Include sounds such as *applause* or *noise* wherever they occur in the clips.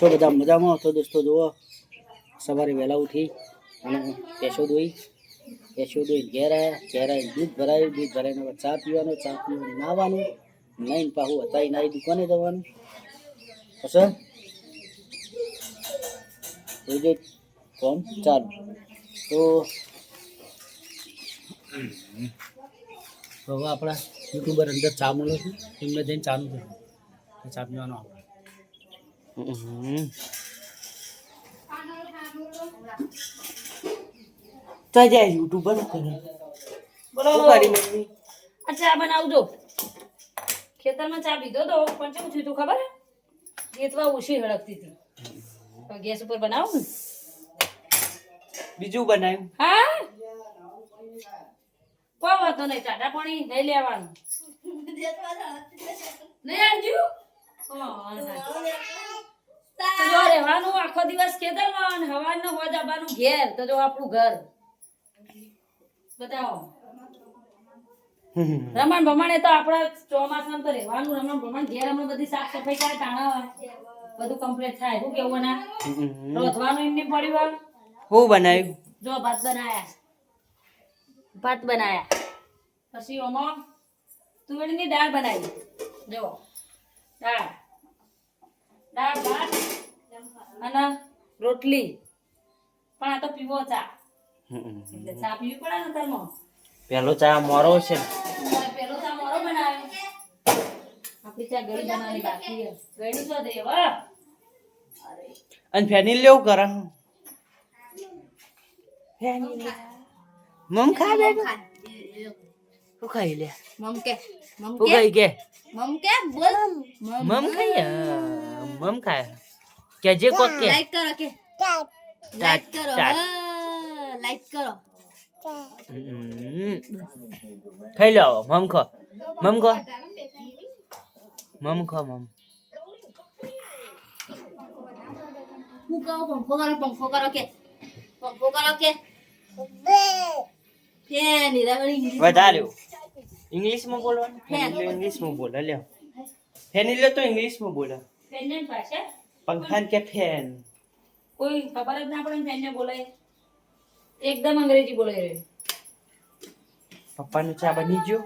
છો બધા મજામાં? તો દોસ્તો જુઓ, સવારે વહેલા ઉઠી અને કેશો દોઈ. કેશો દોઈ ઘેર આવ્યા દૂધ ભરાયું. દૂધ ભરાઈને હવે ચા પીવાનો, ચા પીવાનું, નાવાનું. નાઈને પાછું હતા નાઈ દુકાને જવાનું. પછી રોજે કોમ ચાલુ. તો તો હવે આપણા યુટ્યુબર અંદર ચા મળે છે. એમને જઈને ચાનું છે. ચા પીવાનો આપણે તો જાય યુટ્યુબર કરે. બોલો. શું મમ્મી? અચ્છા ચા બનાવજો. ખેતરમાં ચા પીધો તો પણ કેવું થયું તું ખબર? ગેતવા ઉછી હળકતી હતી. તો ગેસ ઉપર બનાવું ને? બીજું બનાવ્યું? હા? કોઈ વાંધો નહીં ટાટા પાણી નહીં લેવાનું. *laughs* નહીં આવજો? હા, તો જો રહેવાનું આખો દિવસ ખેતરમાં અને હવાનો હોજ આવવાનું ઘેર તો જો આપણું ઘર. બતાવો. રમણ ભમણ એ તો આપણા ચોમાસામાં તો રહેવાનું રમણ ભમણ ઘેર અમે બધી સાફ સફાઈ થાય તાણા બધું કમ્પ્લીટ થાય. શું કેવું ના રોધવાનું એમને પડ્યું હોય. હું બનાવ્યું? જો ભાત બનાયા. ભાત બનાયા. પછી ઓમાં તુવેરની દાળ બનાવી. જો દાળ. દાળ ભાત. અને રોટલી. પણ આ તો પીવો ચા. એટલે ચા પીવી પડે ને તરમાં પેલો ચા મોરો છે પેલો ચા મોરો બનાવ્યો આપણી ચા ગળી બનાવવાની બાકી છે. ગળી તો દે અને ફેની લેવું કરે મમ ખા બે શું ખાઈ લે? મમ કે મમ કે? ખાઈ કે? મમ કે? બોલ. મમ ખાય મમ ખાય. કે જે કોક કે. લાઈક કરો કે. લાઈક કરો. લાઈક કરો. ખાઈ લો મમ ખો. મમ ખો. મમ ખો મમ. હું કહું પંખો કરો પંખો કરો કે. પંખો કરો કે. કે ઇંગ્લિશ વધાર્યું. ઇંગ્લિશમાં બોલવાનું? ફેન. ઇંગ્લિશમાં બોલે. લ્યો. ફેની લ્યો તો ઇંગ્લિશમાં બોલે. ભાષા? પંખાન કે ફેન? કોઈ ખબર જ ના પડે ફેન ને બોલે એકદમ અંગ્રેજી બોલે રે પપ્પાનું ચા બની ગયો?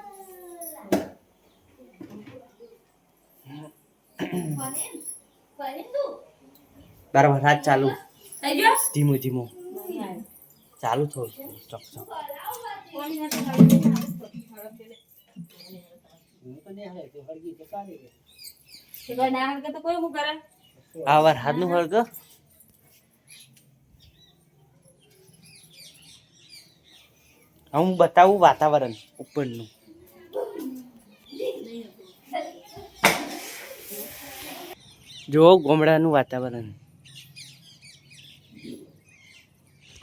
બરાબર હાથ ચાલુ. થઈ ગયો? ધીમું ધીમું. ચાલુ થયું ચોક ચોક. કોઈ ના તો કોઈ હું કરે? આ વાર હાથનું હળગ હું બતાવું વાતાવરણ ઉપરનું. જુઓ ગોમડાનું વાતાવરણ.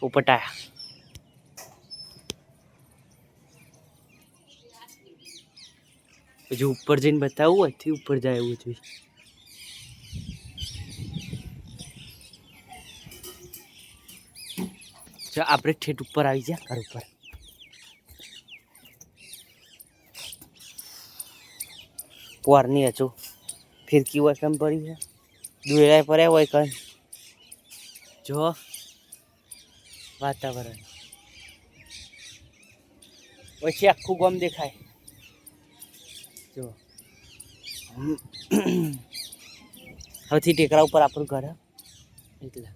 ઉપટા હજુ ઉપર જઈને બતાવવું હોયથી ઉપર જાય એવું જોઈએ જો આપણે ઠેઠ ઉપર આવી ગયા ઘર ઉપર. પોરની હજુ ફિરકી હોય કેમ પડી છે? દુરાય પડ્યા હોય કઈ? જો વાતાવરણ. પછી આખું ગમ દેખાય. જો. હવેથી ટેકરા ઉપર આપણું ઘર એટલે.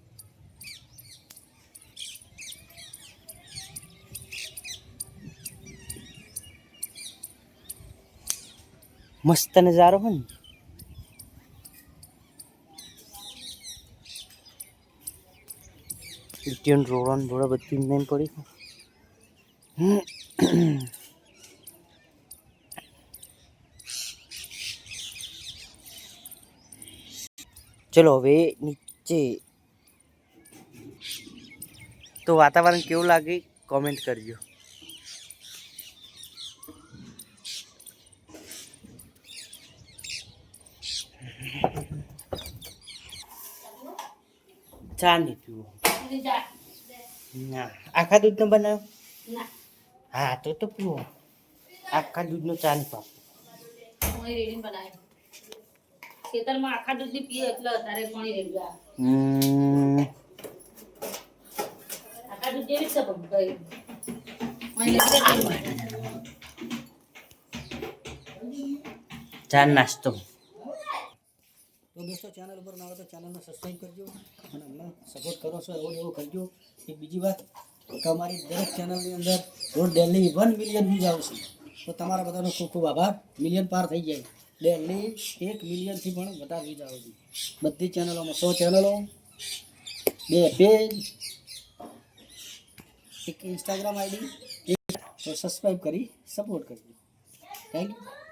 મસ્ત નજારો હોય ને. ઇન્ડિયન રોડ રોડ બધી નહીં પડી. ચલો હવે નીચે. તો વાતાવરણ કેવું લાગે? કોમેન્ટ કરજો. ચા નહીં પીવો બીજી ચા. ના આખા દૂધનો બનાવ્યો ના હા તો તો પીવો આખા દૂધનો ચા નહીં પાવ હું રેડી બનાવી ખેતરમાં આખા દૂધની પીએ એટલે તારે પાણી રહી ગયા હમ આખા દૂધ જેવી જ છે પણ કઈ પાણી લઈ ગયા ચા નાસ્તો તો દોસ્તો ચેનલ ઉપર ના હોય તો ચેનલને સબસ્ક્રાઈબ કરજો અને અમને સપોર્ટ કરો છો એવો એવો કરજો. એક બીજી વાત, કે અમારી દરેક ચેનલની અંદર રોજ ડેલી વન મિલિયન વ્યૂઝ આવશે. તો તમારા બધાનો ખૂબ ખૂબ આભાર. મિલિયન પાર થઈ જાય. ડેલી એક મિલિયનથી પણ વધારે વ્યૂઝ આવે છે. બધી ચેનલોમાં સો ચેનલો બે પેજ એક ઇન્સ્ટાગ્રામ આઈડી તો સબસ્ક્રાઈબ કરી સપોર્ટ કરજો. Thank you